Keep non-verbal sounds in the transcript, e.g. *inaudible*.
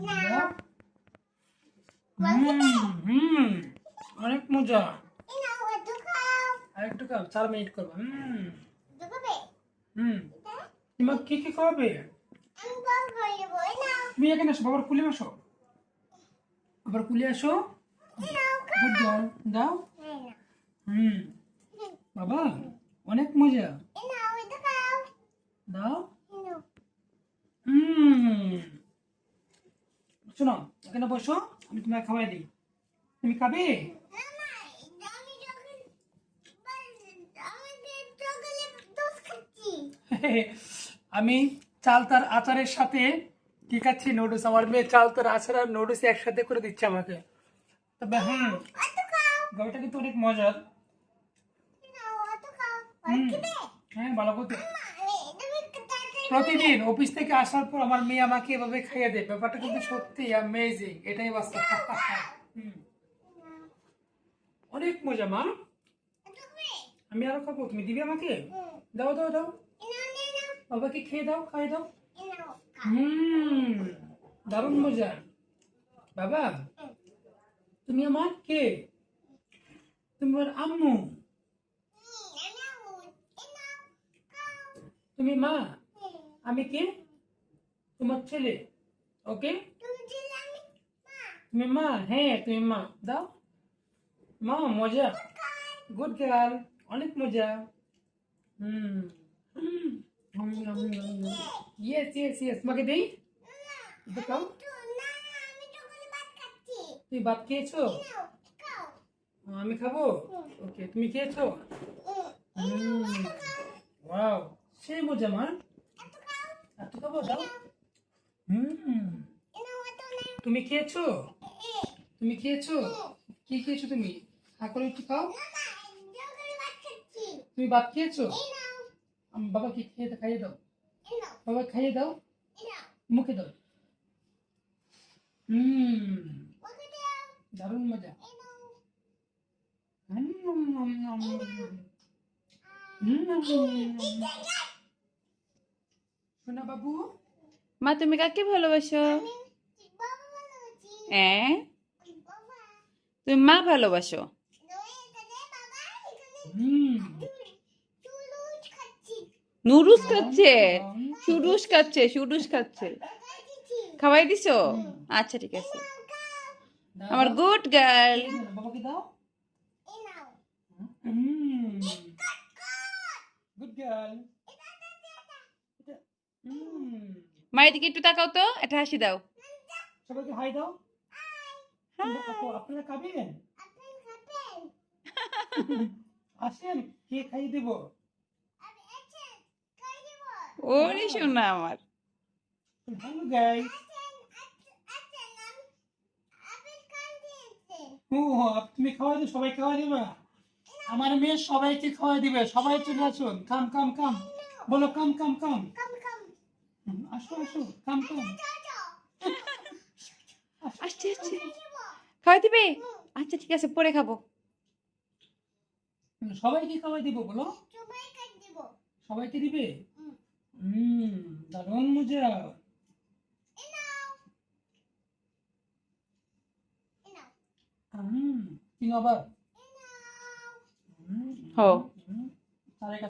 দাও। অনেক মজা। আর একটু খাও, চার মিনিট করব, হুম। হুম তোমাকে কি কি খাওয়াবে? তুমি এখানে আসো, বাবার কুলে আসো। বাবার কুলে আসো। গার্ল দাও। হুম, বাবা, অনেক মজা। দাও হুম শোনো এখানে বসো আমি তোমায় খাওয়াই দিই। তুমি খাবে? *laughs* আমি চালতার আচারের সাথে কি খাচ্ছি? নুডলস আমার মেয়ে চালতার আচার আর নুডলস একসাথে করে দিচ্ছে আমাকে। তবে হুম গরুটা কিন্তু অনেক মজার। হুম। হ্যাঁ ভালো করতে। প্রতিদিন অফিস থেকে আসার পর আমার মেয়ে আমাকে এভাবে খাইয়ে দেয়। ব্যাপারটা কিন্তু সত্যি অ্যামেজিং এটাই বাস্তব। *laughs* অনেক মজা, মা। আমি আরও খাব, তুমি দিবে আমাকে? দাও দাও দাও। বাবাকে খেয়ে দাও, খাইয়ে দাও। হুম, দারুণ মজা। বাবা, তুমি আমার কে? তুমি আম্মু। তুমি মা। আমি কে? তোমার ছেলে। ওকে? তুমি মা। হ্যাঁ তুমি মা। দাও। মা, মজা। গুড গার্ল অনেক মজা। হুম। ইয়েস ইয়েস ইয়েস তোমাকে দেই? দেখাও তুমি ভাত খেয়েছো? আমি খাব? ওকে, তুমি খেয়েছো? ওয়াও সেই মজা, মা। এত খাব দাও হুম। তুমি খেয়েছো? তুমি খেয়েছো? কি খেয়েছো তুমি? এখন একটু খাও? তুমি ভাত খেয়েছো? বাবা কি খেয়ে খাইয়ে দাও। বাবা খাইয়ে দাও। মুখে দাও। হুম। দারুণ মজা। হুম, হুম, হুম, হুম, হুম। হুম, হুম, হুম, হুম। সোনা বাবু। মা তুমি কাকে ভালোবাসো? হ্যাঁ তুমি মা ভালোবাসো? নুরুস খাচ্ছে? সুডুস খাচ্ছে সুডুস খাচ্ছে। খাওয়াই দিছো? আচ্ছা ঠিক আছে। আমার। Good girl. বাবাকে দাও। Good girl. হুম। মা এদিকে একটু তাকাও তো একটা হাসি দাও। সবাইকে হাই দাও। আপনারা খাবেন? *laughs* আসেন কে খাইয়ে দেব। ওরে শোনা আমার। হ্যালো ও তুমি খাওয়া দিবে সবাই খাওয়া দিবে। আমার মেয়ে সবাইকে খাওয়া দিবে সবাই চলে আসুন। কাম কাম কাম। বলো কাম। কাম কাম। আসো আসো কাম কাম আসছে আসছে। খাওয়াই দিবে? আচ্ছা ঠিক আছে পরে খাব। সবাইকে খাওয়াই দিব বলো। সবাইকে দিবে। হুম। দারুণ মজা হুম কি আবার। হুম, হো। হুম, তারের কাছে